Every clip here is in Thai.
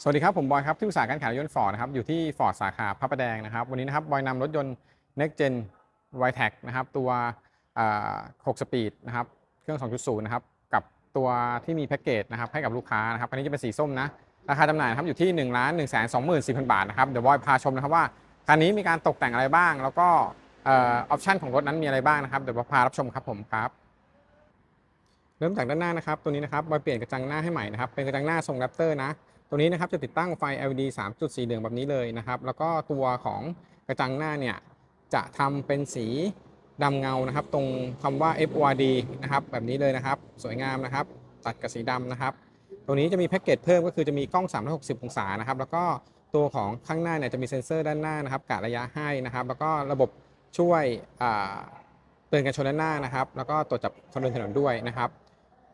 สวัสดีครับ ผมบอยครับ ที่ปรึกษาการขายรถยนต์ฟอร์ดนะครับ อยู่ที่ฟอร์ดสาขาพระประแดงนะครับ วันนี้นะครับ บอยนำรถยนต์ Next Gen v i t e c นะครับ ตัว6สปีดนะครับ เครื่อง 2.0 นะครับ กับตัวที่มีแพ็กเกจนะครับ ให้กับลูกค้านะครับ อันนี้จะเป็นสีส้มนะ ราคาจำหน่ายนะครับ อยู่ที่1นึ่งล้านหนึ่งแสนสองหมื่นสี่พันบาทนะครับ เดี๋ยวบอยพาชมนะครับว่าคันนี้มีการตกแต่งอะไรบ้าง แล้วก็ออปชันของรถนั้นมีอะไรบ้างนะครับ เดี๋ยวบอยพารับชมครับผมครับเริ่มจากด้านหน้านะครับ ตัวนี้นะครับบอยเปลี่ยนกระจังหน้าให้ใหม่นะครับ เป็นกระจังหน้าทรงแรปเตอร์นะ ตัวนี้นะครับจะติดตั้งไฟ LED 3จุดสีเหลืองแบบนี้เลยนะครับ แล้วก็ตัวของกระจังหน้าเนี่ยจะทำเป็นสีดำเงานะครับ ตรงคำว่า FORD นะครับแบบนี้เลยนะครับ สวยงามนะครับ ตัดกับสีดำนะครับ ตัวนี้จะมีแพ็กเกจเพิ่มก็คือจะมีกล้อง 360 องศานะครับ แล้วก็ตัวของข้างหน้าเนี่ยจะมีเซ็นเซอร์ด้านหน้านะครับกะระยะให้นะครับ แล้วก็ระบบช่วยเตือนการชนด้านหน้านะครับ แล้วก็ตรวจจับคนเดินถนนด้วยนะครับ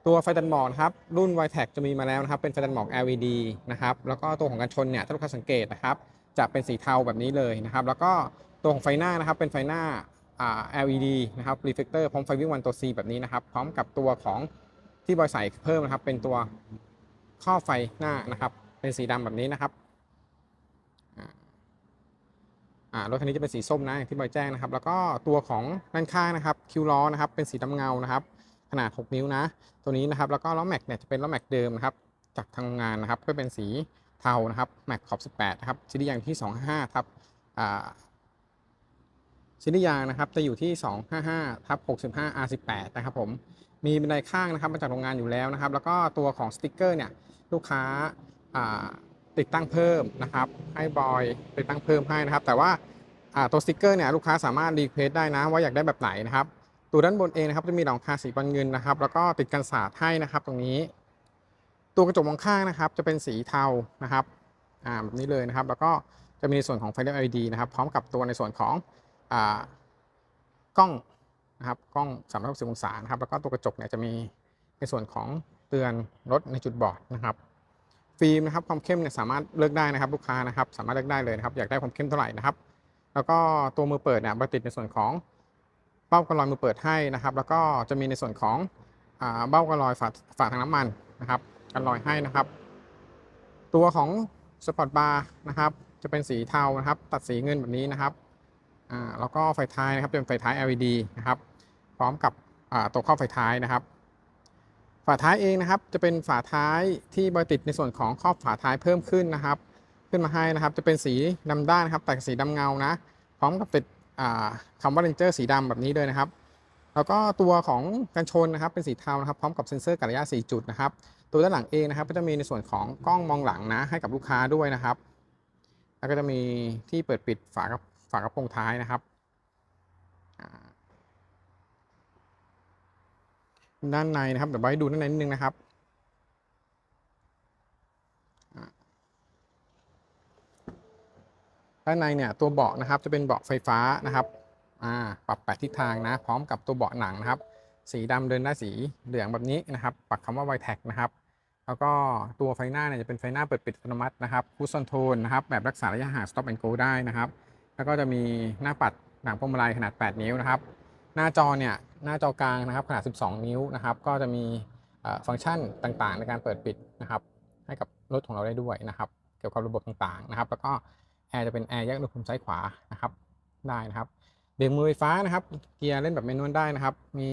ตัวไฟตันหมอกนะครับรุ่น y t e c จะมีมาแล้วนะครับเป็นไฟตันหมอก LED นะครับแล้วก็ตัวของกันชนเนี่ยถ้าลูกค้าสังเกตนะครับจะเป็นสีเทาแบบนี้เลยนะครับแล้วก็ตัวของไฟหน้านะครับเป็นไฟหน้า LED นะครับ reflector พร้อมไฟวิ่งวันตัว C แบบนี้นะครับพร้อมกับตัวของที่บอยใส่เพิ่มนะครับเป็นตัวข้อไฟหน้านะครับเป็นสีดำแบบนี้นะครับรถคันนี้จะเป็นสีส้มนะที่บอยแจ้งนะครับ แล้วก็ตัวของด้านข้างนะครับคิวล้อนะครับเป็นสีดำเงานะครับ ขนาด 6 นิ้วนะ ตัวนี้นะครับแล้วก็ล้อแม็กเนี่ยจะเป็นล้อแม็กเดิมนะครับจากทางโรงงานนะครับก็เป็นสีเทานะครับแม็กขอบ18นะครับชิ้นยางที่ 25ทับชิ้นยางนะครับจะอยู่ที่ 255ทับ65 R18 นะครับผมมีบันไดข้างนะครับมาจากโรงงานอยู่แล้วนะครับ แล้วก็ตัวของสติกเกอร์เนี่ยลูกค้าติดตั้งเพิ่มนะครับ ให้บอยติดตั้งเพิ่มให้นะครับ แต่ว่าอ่าตัวสติกเกอร์เนี่ยลูกค้าสามารถรีเควสได้นะว่าอยากได้แบบไหนนะครับ ตัวด้านบนเองนะครับจะมีหลังคาสีบอลเงินนะครับ แล้วก็ติดกันศาสตร์ให้นะครับตรงนี้ ตัวกระจกมองข้างนะครับ จะเป็นสีเทานะครับอ่าแบบนี้เลยนะครับ แล้วก็จะมีในส่วนของไฟเลี้ยว LED นะครับ พร้อมกับตัวในส่วนของอ่ากล้องนะครับกล้อง360องศานะครับแล้วก็ตัวกระจกเนี่ยจะมีในส่วนของเตือนรถในจุดบอดนะครับฟิล์มนะครับความเข้มเนี่ยสามารถเลือกได้นะครับลูกค้านะครับ สามารถเลือกได้เลยนะครับ อยากได้ความเข้มเท่าไหร่นะครับ แล้วก็ตัวมือเปิดเนี่ยมาติดในส่วนของ เบ้ากันลอยมือเปิดให้นะครับ แล้วก็จะมีในส่วนของเบ้ากันลอยฝาฝาทางน้ำมันนะครับกันลอยให้นะครับ ตัวของสปอร์ตบาร์นะครับจะเป็นสีเทานะครับ ตัดสีเงินแบบนี้นะครับอ่าแล้วก็ไฟท้ายนะครับเป็นไฟท้าย LED นะครับ พร้อมกับตัวครอบไฟท้ายนะครับ ฝาท้ายเองนะครับ จะเป็นฝาท้ายที่บอยติดในส่วนของครอบฝาท้ายเพิ่มขึ้นนะครับ ขึ้นมาให้นะครับ จะเป็นสีดำด้านนะครับแต่สีดำเงานะ พร้อมกับติด คำว่า Ranger สีดำแบบนี้เลยนะครับ แล้วก็ตัวของกันชนนะครับเป็นสีเทานะครับพร้อมกับเซ็นเซอร์กะระยะ 4 จุดนะครับ ตัวด้านหลังเองนะครับ ก็จะมีในส่วนของกล้องมองหลังนะให้กับลูกค้าด้วยนะครับ แล้วก็จะมีที่เปิดปิดฝากระฝากระโปรงท้ายนะครับด้านในนะครับเดี๋ยวไว้ดูด้านในนิดนึงนะครับ ด้านในเนี่ยตัวเบาะนะครับจะเป็นเบาะไฟฟ้านะครับอ่าปรับแปดทิศทางนะ พร้อมกับตัวเบาะหนังนะครับ สีดำเดินได้สีเหลืองแบบนี้นะครับ ปักคำว่า y t e c นะครับแล้วก็ตัวไฟหน้าเนี่ยจะเป็นไฟหน้าเปิดปิดอัตโนมัตินะครับคูซอนโทนนะครับแบบรักษาระยะห่าง stop and go ได้นะครับ แล้วก็จะมีหน้าปัดหนังพวงมาลัยขนาด 8 นิ้วนะครับ หน้าจอเนี่ยหน้าจอกลางนะครับขนาด 12 นิ้วนะครับ ก็จะมีฟังก์ชันต่างๆ ในการเปิดปิดนะครับ ให้กับรถของเราได้ด้วยนะครับ เกี่ยวกับระบบต่างๆนะครับ แล้วก็ แอร์จะเป็นแอร์แยกอุณหภูมิซ้ายขวานะครับได้นะครับเบรกมือไฟฟ้านะครับ เกียร์เล่นแบบเมนวลได้นะครับ มี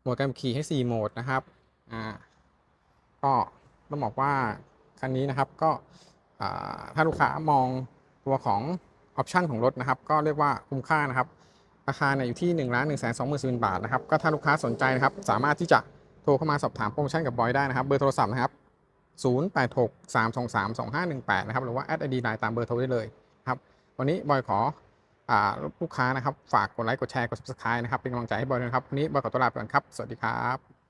โหมดการขี่ให้ 4 โหมดนะครับอ่าก็ต้องบอกว่าคันนี้นะครับก็ถ้าลูกค้ามองตัวของออปชันของรถนะครับ ก็เรียกว่าคุ้มค่านะครับ ราคาเนี่ยอยู่ที่1นึ่งล้านหนึ่งแสนสองหมื่นบาทนะครับ ก็ถ้าลูกค้าสนใจนะครับ สามารถที่จะโทรเข้ามาสอบถามโปรโมชั่นกับบอยได้นะครับ เบอร์โทรศัพท์นะครับ 086 323 2518 นะครับ หรือว่าแอดไอดีไลน์ตามเบอร์โทรได้เลย วันนี้บอยขออลูกค้านะครับ ฝากกดไลค์กดแชร์กด subscribe นะครับ เป็นกำลังใจให้บอยด้วยนะครับ วันนี้บอยขอตัวลาไปก่อนครับ สวัสดีครับ